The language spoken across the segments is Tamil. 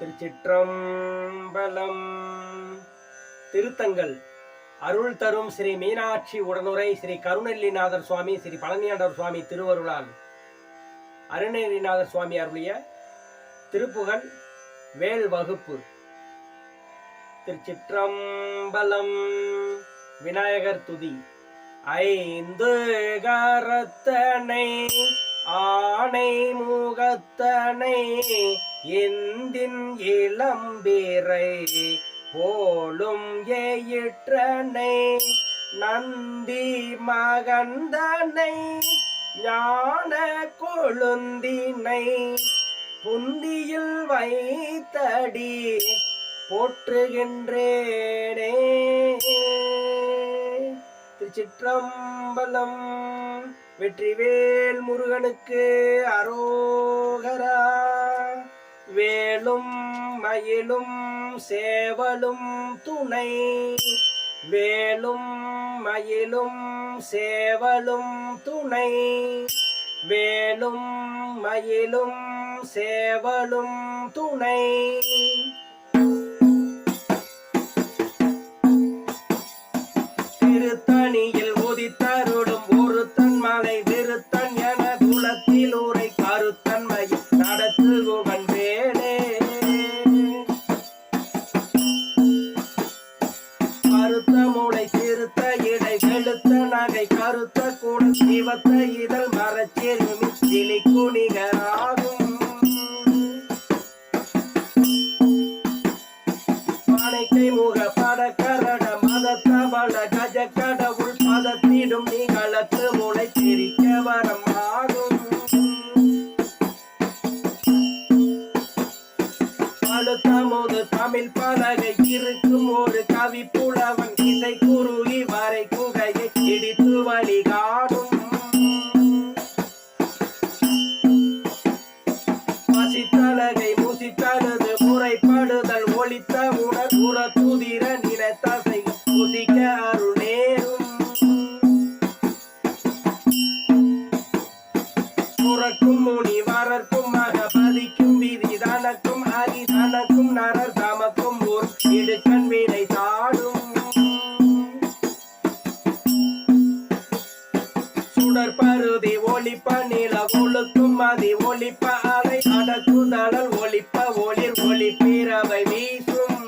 திருச்சிற்றம்பலம். திருத்தங்கள். அருள் தரும் ஸ்ரீ மீனாட்சி உடனுரை ஸ்ரீ கருணெல்லிநாதர் சுவாமி ஸ்ரீ பழனியாண்டவர் சுவாமி திருவருளால். அருணகிரிநாதர் சுவாமி அருளிய திருப்புகழ் வேல் வகுப்பு. திருச்சிற்றம்பலம். விநாயகர் துதி. ஐந்து கரத்தனை ஆணை முகத்தனை இந்தின் இளம்பீரை போலும் ஏயிற்றனை நந்தி மகந்தனை ஞான கொழுந்தினை புந்தியில் வைத்தடி போற்றுகின்றேனே. திருச்சிற்றம்பலம் வெற்றிவேல் முருகனுக்கு அரோகரா. வேலும் மயிலும் சேவலும் துணை. வேலும் மயிலும் சேவலும் துணை. வேலும் மயிலும் சேவலும் துணை. திருத்தணியில் உதித்தருளும் ஒரு தன்மலை திருத்தன் என அடுத்தமோது பலகை இருக்கும் ஒரு கவி புலவன். இசை குருகி வரை குகையை இடித்து வழிகாடும் பசித்தலகை முசித்தனது முறைப்படுதல் ஒளித்த உணர் உற துதிர நினைத்தசை குதிக்க அருள் நேரும் புறக்கும் முனி வரர்க்கும் மகபதிக்கும் சுடர் பருதி ஒளிப்ப நில உழுக்கும் மதி ஒளிப்ப அலை அடக்குதழல் ஒளிப்ப ஒளிர் ஒளி பிறவை வீசும்.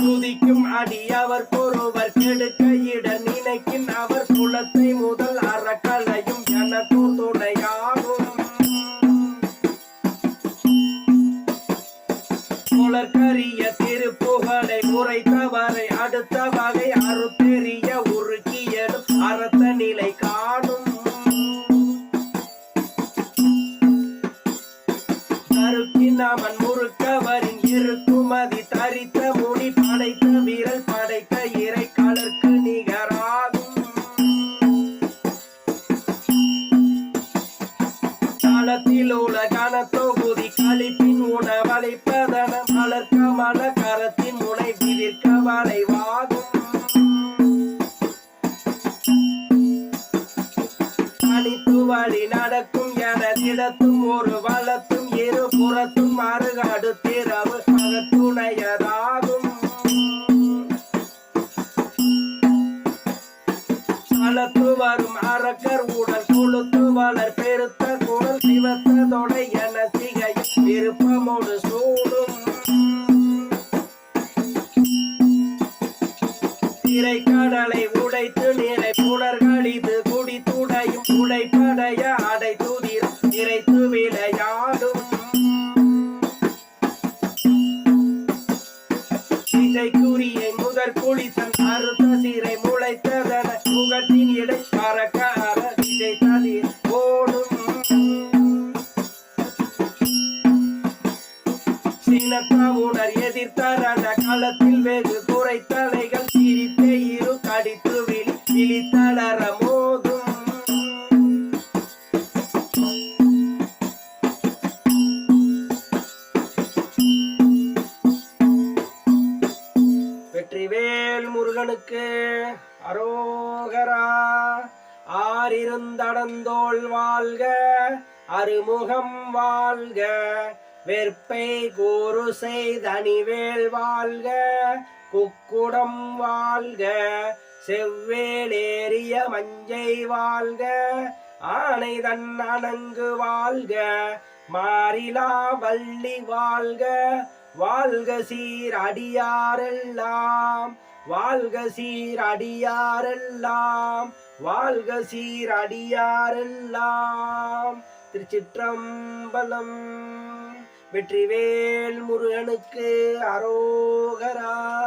துதிக்கும் அடியவர் ஒருவர் கெடுக்க இட நினைக்கின் அவர் குலத்தை முதல் அறக்கலையும் எனக்கு துணையாகும். குலர்கரிய அறத்த நிலை காணும். கருப்பின் அவன் முறுக்கவரின் இருக்குமதி தரித்த முடி படைத்த வீரல் படைத்த தனித்து வழி நடக்கும் என திடத்தும் ஒரு வளத்தும் முளைத்ததன முகத்தின் இடை பறக்க அற இசை ஓடும் வெகு சிரித்தே இரு கடித்து விழி விழித்தளர மோதும். வெற்றிவேல் முருகனுக்கு அரோகரா ஆறிருந்தடந்தோள் வாழ்க அருமுகம் வாழ்க வெற்பை கூறு செய்தனிவேல் வாழ்க குக்குடம் வாழ்க செவ்வேலேறிய மஞ்சை வாழ்க ஆனை தன் அணங்கு வாழ்க மாறிலா வள்ளி வாழ்க வாழ்க சீர் அடியாரெல்லாம். வாழ்க சீர் அடியாரெல்லாம். வாழ்க சீர் அடியாரெல்லாம். திருச்சிற்றம்பலம் வெற்றிவேல் முருகனுக்கு அரோகரா.